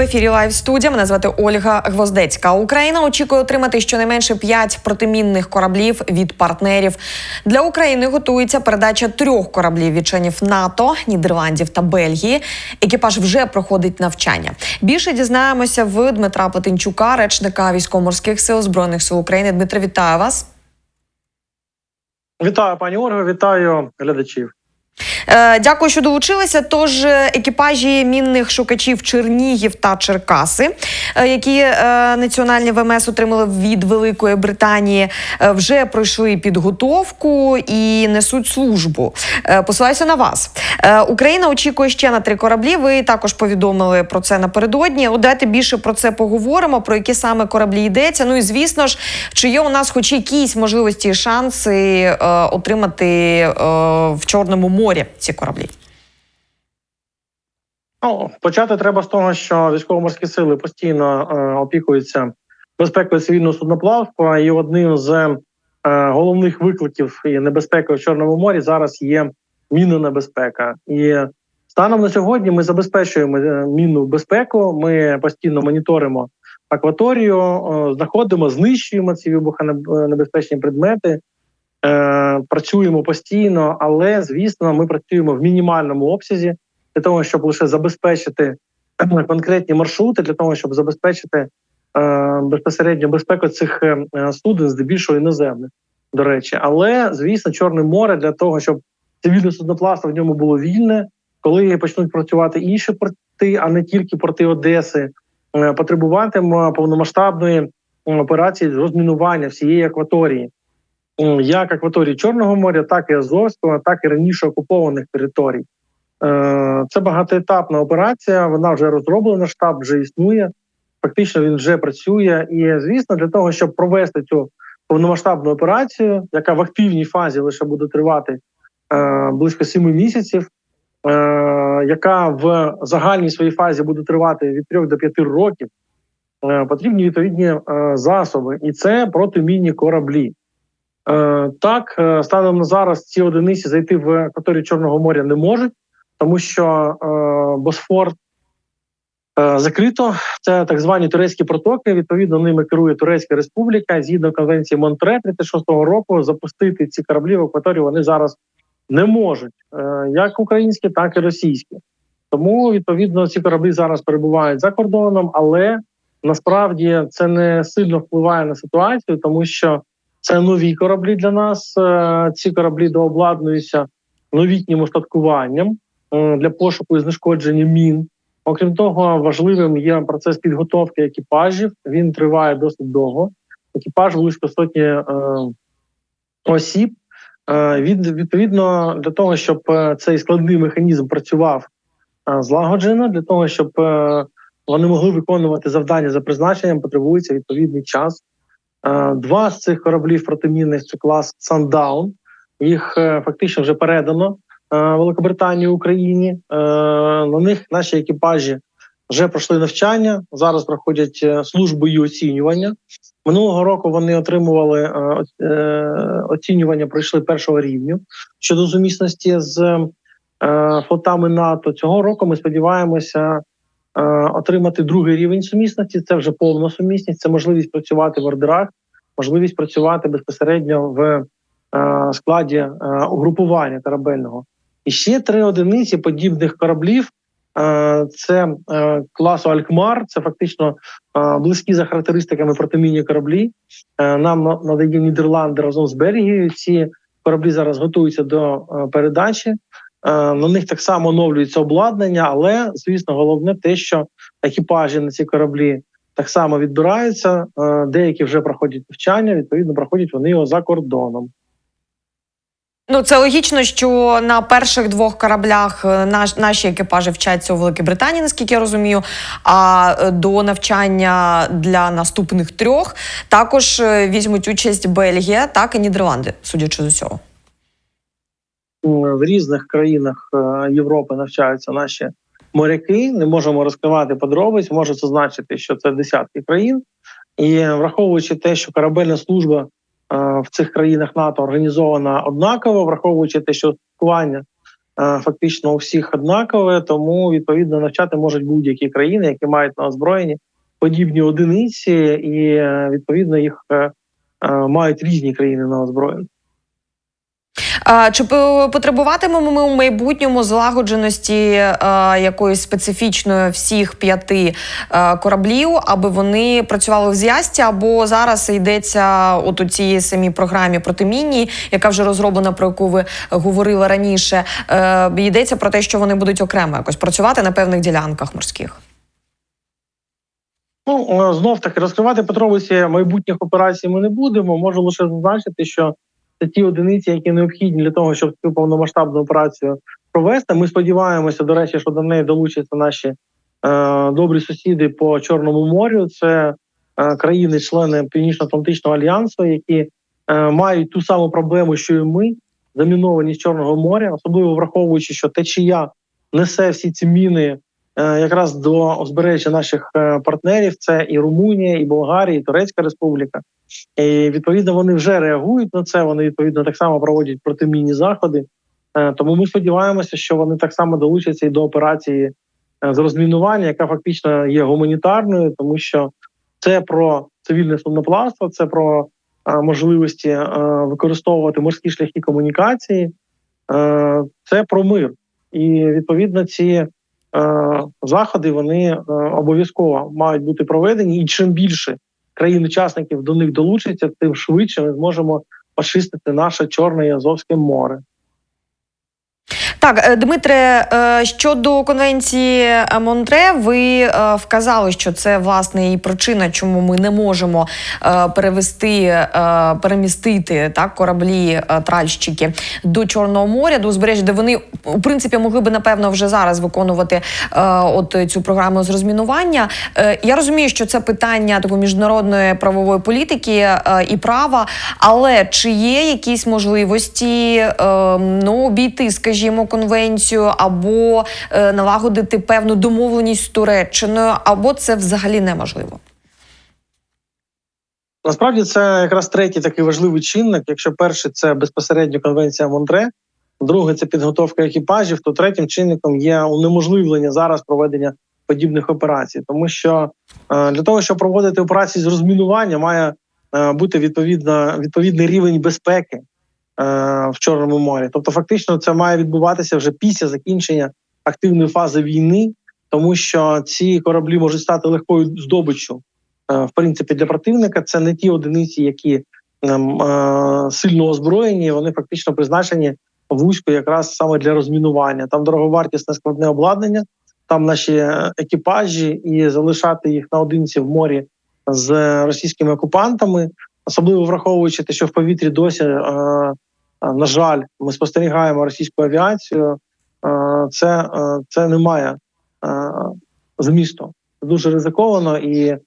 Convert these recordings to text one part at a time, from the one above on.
Ефірі Лайв студія. Мене звати Ольга Гвоздецька. Україна очікує отримати щонайменше 5 протимінних кораблів від партнерів. Для України готується передача трьох кораблів від членів НАТО, Нідерландів та Бельгії. Екіпаж вже проходить навчання. Більше дізнаємося в Дмитра Плетенчука, речника військово-морських сил збройних сил України. Дмитро, вітаю вас. Вітаю, пані Ольга, вітаю глядачів. Е, Дякую, що долучилися. Тож е, екіпажі мінних шукачів Чернігів та Черкаси, е, які національні ВМС отримали від Великої Британії, вже пройшли підготовку і несуть службу. Посилаюся на вас. Україна очікує ще на три кораблі. Ви також повідомили про це напередодні. От Давайте більше про це поговоримо. Про які саме кораблі йдеться. Ну і звісно ж, чи є у нас хоч якісь можливості і шанси отримати в Чорному морі ці кораблі? Ну, почати треба з того, що військово-морські сили постійно е, опікуються безпекою цивільного судноплавства, і одним з е, головних викликів і небезпеки в Чорному морі зараз є мінна небезпека. І станом на сьогодні ми забезпечуємо е, мінну безпеку. Ми постійно моніторимо акваторію, е, знаходимо, знищуємо ці вибухонебезпечні предмети. Е, працюємо постійно, але звісно, ми працюємо в мінімальному обсязі для того, щоб лише забезпечити конкретні маршрути, для того, щоб забезпечити е, безпосередньо безпеку цих е, суден, здебільшого іноземних, до речі. Але звісно, Чорне море для того, щоб цивільне судноплавство в ньому було вільне, коли почнуть працювати інші порти, а не тільки порти Одеси, е, потребуватиме повномасштабної операції з розмінування всієї акваторії. Як акваторії Чорного моря, так і Азовського, так і раніше окупованих територій. Е, Це багатоетапна операція. Вона вже розроблена, штаб вже існує. Фактично він вже працює. І звісно, для того, щоб провести цю повномасштабну операцію, яка в активній фазі лише буде тривати е, близько семи місяців, е, яка в загальній своїй фазі буде тривати від 3 до 5 років, потрібні відповідні засоби, і це протимінні кораблі. Е, Так, е, станом на зараз ці одиниці зайти в акваторію Чорного моря не можуть, тому що е, Босфор закрито. Це так звані турецькі протоки. Відповідно, ними керує Турецька Республіка. Згідно конвенції Монтре 36-го року, запустити ці кораблі в акваторію вони зараз не можуть, як українські, так і російські. Тому відповідно ці кораблі зараз перебувають за кордоном, але насправді це не сильно впливає на ситуацію, тому що це нові кораблі для нас. Е, Ці кораблі дообладнуються новітнім устаткуванням е, для пошуку і знешкодження мін. Окрім того, важливим є процес підготовки екіпажів. Він триває досить довго. Екіпаж близько сотні е, осіб. Від, відповідно, для того, щоб цей складний механізм працював злагоджено, для того, щоб вони могли виконувати завдання за призначенням, потребується відповідний час. Е, Два з цих кораблів протимінних це клас Sundown. Їх е, фактично вже передано е, Великобританії Україні. На них наші екіпажі вже пройшли навчання. Зараз проходять службу і оцінювання. Минулого року вони отримували оцінювання, пройшли першого рівню щодо сумісності з флотами НАТО. Цього року ми сподіваємося отримати другий рівень сумісності. Це вже повна сумісність, це можливість працювати в ордерах, можливість працювати безпосередньо в е, складі е, угрупування корабельного. І ще три одиниці подібних кораблів. е, Це е, класу Алькмар, це фактично е, близькі за характеристиками протимінні кораблі. Е, Нам на- надає Нідерланди разом з Бельгією. Ці кораблі зараз готуються до е, передачі. Е, На них так само оновлюється обладнання, але звісно, головне те, що екіпажі на ці кораблі так само відбираються. Е, Деякі вже проходять навчання. Відповідно, проходять вони його за кордоном. Ну, це логічно, що на перших двох кораблях е, наш, наші екіпажі вчаться у Великій Британії, наскільки я розумію. А до навчання для наступних трьох також візьмуть участь Бельгія, так і Нідерланди, судячи з усього. В різних країнах е, Європи навчаються наші моряки. Не можемо розкривати подробиць. Може це значити, що це десятки країн. І враховуючи те, що корабельна служба е, в цих країнах НАТО організована однаково, враховуючи те, що спілкування фактично у всіх однакове, тому відповідно навчати можуть будь-які країни, які мають на озброєнні подібні одиниці, і е, відповідно їх е, е, мають різні країни на озброєнні. Чи потребуватимемо ми у майбутньому злагодженості е, якоїсь специфічної всіх п'яти е, кораблів, аби вони працювали в зв'язці, або зараз йдеться от у цій самій програмі протимінній, яка вже розроблена, про яку ви говорили раніше. Е, йдеться про те, що вони будуть окремо якось працювати на певних ділянках морських. Ну знов таки розкривати подробиці майбутніх операцій ми не будемо. Можу лише зазначити, що це ті одиниці, які необхідні для того, щоб цю повномасштабну операцію провести. Ми сподіваємося, до речі, що до неї долучаться наші е, добрі сусіди по Чорному морю. Це е, країни-члени Північно-Атлантичного альянсу, які е, мають ту саму проблему, що і ми, замінованість Чорного моря, особливо враховуючи, що течія несе всі ці міни е, якраз до узбережжя наших е, партнерів. Це і Румунія, і Болгарія, і Турецька Республіка. І відповідно вони вже реагують на це. Вони відповідно так само проводять протимінні заходи. Е, Тому ми сподіваємося, що вони так само долучаться і до операції е, з розмінування, яка фактично є гуманітарною, тому що це про цивільне судноплавство, це про е, можливості використовувати морські шляхи комунікації, це про мир. І відповідно ці заходи вони обов'язково мають бути проведені, і чим більше країн-учасників до них долучаться, тим швидше ми зможемо очистити наше Чорне і Азовське море. Так, е, Дмитре, е, щодо конвенції е, Монтре, ви вказали, що це власне і причина, чому ми не можемо перевести, перемістити так кораблі тральщики до Чорного моря, до узбережжя, де вони в принципі могли би напевно вже зараз виконувати от цю програму з розмінування. Я розумію, що це питання такої міжнародної правової політики і права, але чи є якісь можливості ну обійти, скажімо, конвенцію або е, налагодити певну домовленість з Туреччиною, або це взагалі неможливо? Насправді це якраз третій такий важливий чинник. Якщо перший це безпосередньо конвенція Монтре, другий це підготовка екіпажів, то третім чинником є унеможливлення зараз проведення подібних операцій, тому що е, для того, щоб проводити операції з розмінування, має е, бути відповідно відповідний рівень безпеки в Чорному морі. Тобто, фактично, це має відбуватися вже після закінчення активної фази війни, тому що ці кораблі можуть стати легкою здобиччю. Е, в принципі для противника це не ті одиниці, які ем, е, сильно озброєні. Вони фактично призначені вузько якраз саме для розмінування. Там дороговартісне складне обладнання, там наші е, екіпажі, і залишати їх наодинці в морі з російськими окупантами, особливо враховуючи те, що в повітрі досі, е, е, на жаль, ми спостерігаємо російську авіацію. Це, це не має змісту. Це дуже ризиковано і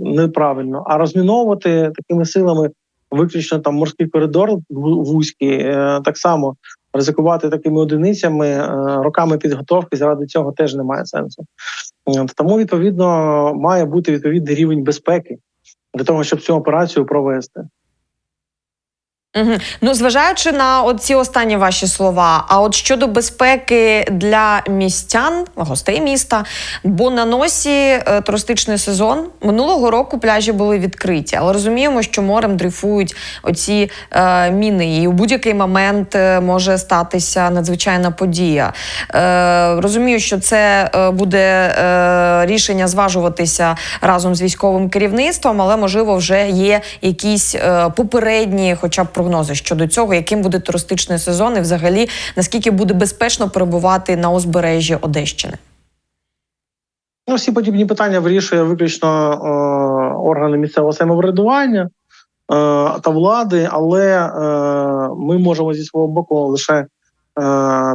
неправильно. А розміновувати такими силами виключно там морський коридор вузький, е, так само ризикувати такими одиницями е, роками підготовки заради цього теж немає сенсу. Тому відповідно має бути відповідний рівень безпеки для того, щоб цю операцію провести. Угу. Ну, зважаючи на ці останні ваші слова, а от щодо безпеки для містян, гостей міста, бо на носі е, туристичний сезон минулого року пляжі були відкриті, але розуміємо, що морем дрейфують оці е, міни, і у будь-який момент е, може статися надзвичайна подія. Е, розумію, що це е, буде е, рішення зважуватися разом з військовим керівництвом, але можливо вже є якісь е, попередні, хоча б прогнози щодо цього, яким буде туристичний сезон, і взагалі наскільки буде безпечно перебувати на узбережжі Одещини. Ну, всі подібні питання вирішує виключно е, органи місцевого самоврядування е, та влади, але е, ми можемо зі свого боку лише е,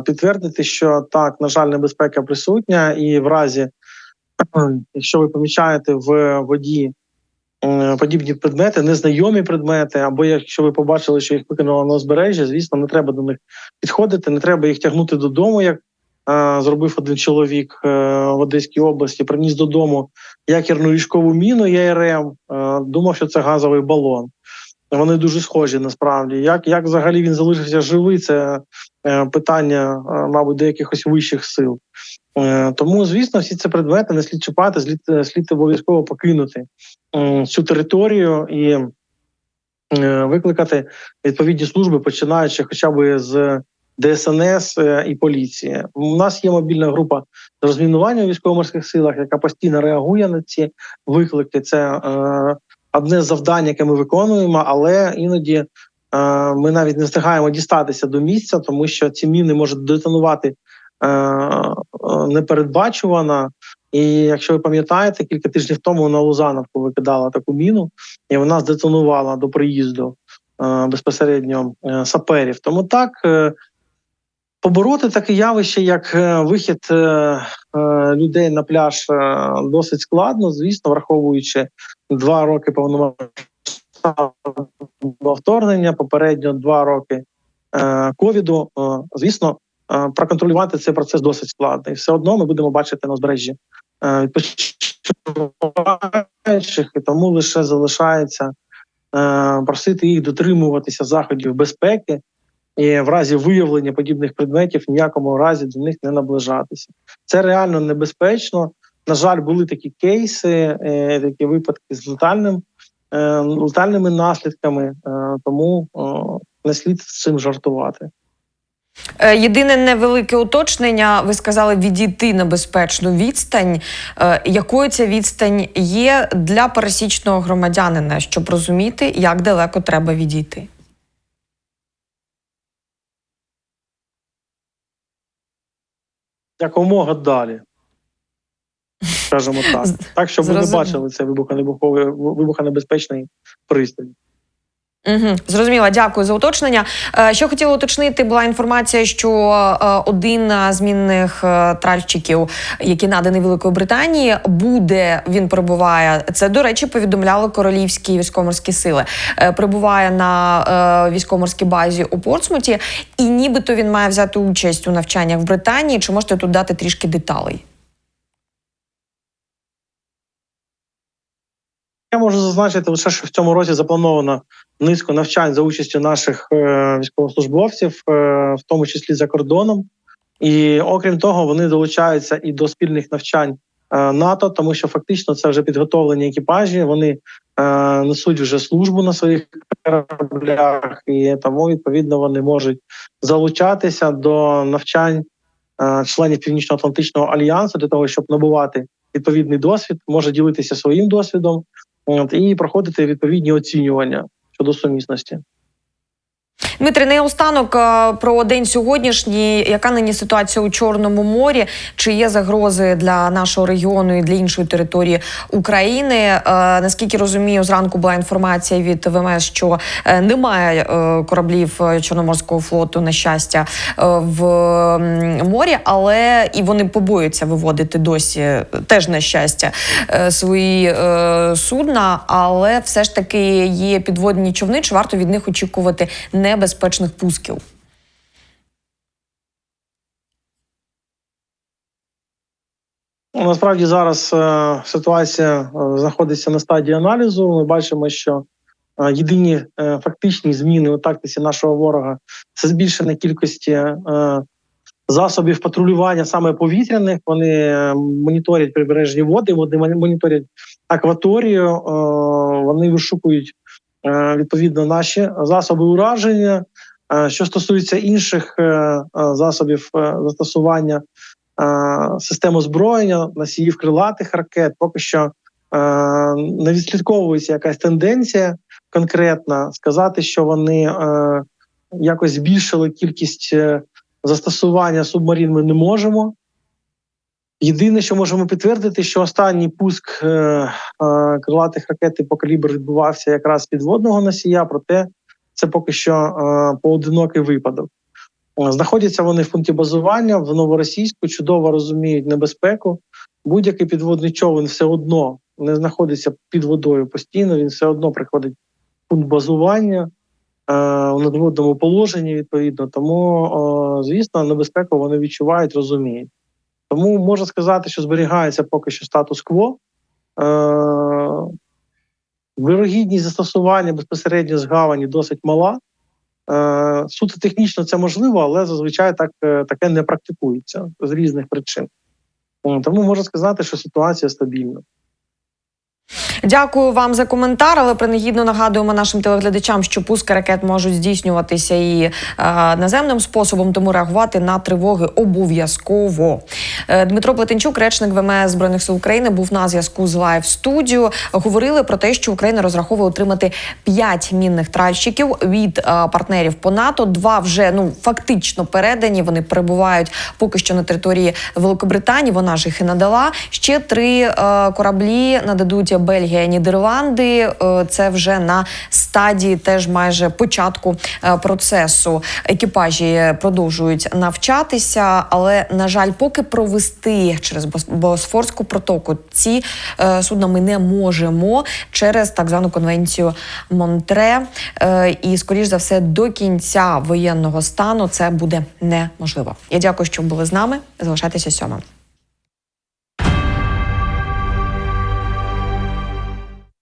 підтвердити, що так, на жаль, небезпека присутня, і в разі, якщо ви помічаєте в воді подібні предмети, незнайомі предмети, або якщо ви побачили, що їх викинуло на узбережжя, звісно, не треба до них підходити, не треба їх тягнути додому, як е, зробив один чоловік е, в Одеській області, приніс додому якірну ріжкову міну ЯРМ, е, думав, що це газовий балон. Вони дуже схожі насправді. Як, як взагалі він залишився живий, це е, питання, е, мабуть, до якихось вищих сил. Е, Тому, звісно, всі ці предмети не слід чіпати, слід, е, слід обов'язково покинути цю територію і е, викликати відповідні служби, починаючи хоча б з ДСНС і поліції. У нас є мобільна група з розмінування у військово-морських силах, яка постійно реагує на ці виклики. Це одне з завдань, яке ми виконуємо, але іноді ми навіть не встигаємо дістатися до місця, тому що ці міни можуть детонувати е, е. І якщо ви пам'ятаєте, кілька тижнів тому на Лузановку викидала таку міну, і вона здетонувала до приїзду е, безпосередньо саперів. Тому так. Побороти таке явище, як вихід людей на пляж, досить складно, звісно, враховуючи два роки повномасштабного вторгнення, попередньо два роки ковіду. Звісно, проконтролювати цей процес досить складно. І все одно ми будемо бачити на узбережжі е, відпочиваючих, і тому лише залишається е, просити їх дотримуватися заходів безпеки і в разі виявлення подібних предметів ніякому разі до них не наближатися. Це реально небезпечно. На жаль, були такі кейси, е, такі випадки з летальним, е, летальними наслідками, е, тому е, не слід з цим жартувати. Е, Єдине невелике уточнення. Ви сказали відійти на безпечну відстань. Е, Якою ця відстань є для пересічного громадянина, щоб розуміти, як далеко треба відійти? Якомога далі. Скажімо так. Так, щоб ви не бачили цей вибухонебезпечний пристрій. Угу, зрозуміла, дякую за уточнення. Е, Що хотіла уточнити, була інформація, що е, один е, з мінних тральщиків, який наданий Великої Британії, буде він перебуває. Це до речі, повідомляли королівські військово-морські сили. Перебуває на військово-морській базі у Портсмуті, і нібито він має взяти участь у навчаннях в Британії. Чи можете тут дати трішки деталей? Можу зазначити лише, що в цьому році заплановано низку навчань за участю наших е, військовослужбовців, е, в тому числі за кордоном. І окрім того, вони долучаються і до спільних навчань е, НАТО, тому що фактично це вже підготовлені екіпажі. Вони несуть вже службу на своїх кораблях, і тому відповідно вони можуть залучатися до навчань членів Північно-Атлантичного альянсу для того, щоб набувати відповідний досвід, може ділитися своїм досвідом. І проходити відповідні оцінювання щодо сумісності. Дмитрий, наостанок е, про день сьогоднішній. Яка нині ситуація у Чорному морі? Чи є загрози для нашого регіону і для іншої території України? Е, Наскільки розумію, зранку була інформація від ВМС, що е, немає кораблів Чорноморського флоту, на щастя, в морі, але і вони побоюються виводити досі теж на щастя свої судна, але все ж таки є підводні човни. Чи варто від них очікувати небезпечних пусків? Ну, Насправді зараз е, ситуація е, знаходиться на стадії аналізу. Ми бачимо, що е, єдині фактичні зміни у тактиці нашого ворога це збільшення кількості засобів патрулювання саме повітряних. Вони моніторять прибережні води, вони моніторять акваторію, вони вишукують відповідно наші засоби ураження. Е, Що стосується інших е, е, засобів е, застосування е, систем озброєння, носіїв крилатих ракет, поки що е, не відслідковується якась тенденція конкретна. Сказати, що вони е, якось збільшили кількість е, застосування субмарин, ми не можемо. Єдине, що можемо підтвердити, що останній пуск е, е, крилатих ракет по калібр відбувався якраз підводного носія, проте це поки що е, поодинокий випадок. Знаходяться вони в пункті базування в новоросійську, чудово розуміють небезпеку. Будь-який підводний човен все одно не знаходиться під водою постійно. Він все одно приходить в пункт базування е, у надводному положенні. Відповідно, тому е, звісно, небезпеку вони відчувають, розуміють. Тому можна сказати, що зберігається поки що статус-кво. Е, Вирогідність застосування безпосередньо з гавані досить мала. Е, Суто технічно це можливо, але зазвичай так, е, таке не практикується з різних причин. Тому можна сказати, що ситуація стабільна. Дякую вам за коментар. Але принагідно нагадуємо нашим телеглядачам, що пуски ракет можуть здійснюватися і е, наземним способом, тому реагувати на тривоги обов'язково. Е, Дмитро Плетенчук, речник ВМС збройних сил України, був на зв'язку з Лайв студіо. Говорили про те, що Україна розраховує отримати 5 мінних тральщиків від е, партнерів по НАТО. Два вже ну фактично передані. Вони перебувають поки що на території Великобританії. Вона ж їх і надала. Ще три е, кораблі нададуть Бельгія, Нідерланди. Е, Це вже на стадії теж майже початку е, процесу. Екіпажі продовжують навчатися, але на жаль, поки провести через Бос- Босфорську протоку ці е, судна ми не можемо через так звану конвенцію Монтре. І скоріш за все до кінця воєнного стану це буде неможливо. Я дякую, що були з нами. Залишайтеся сьомим.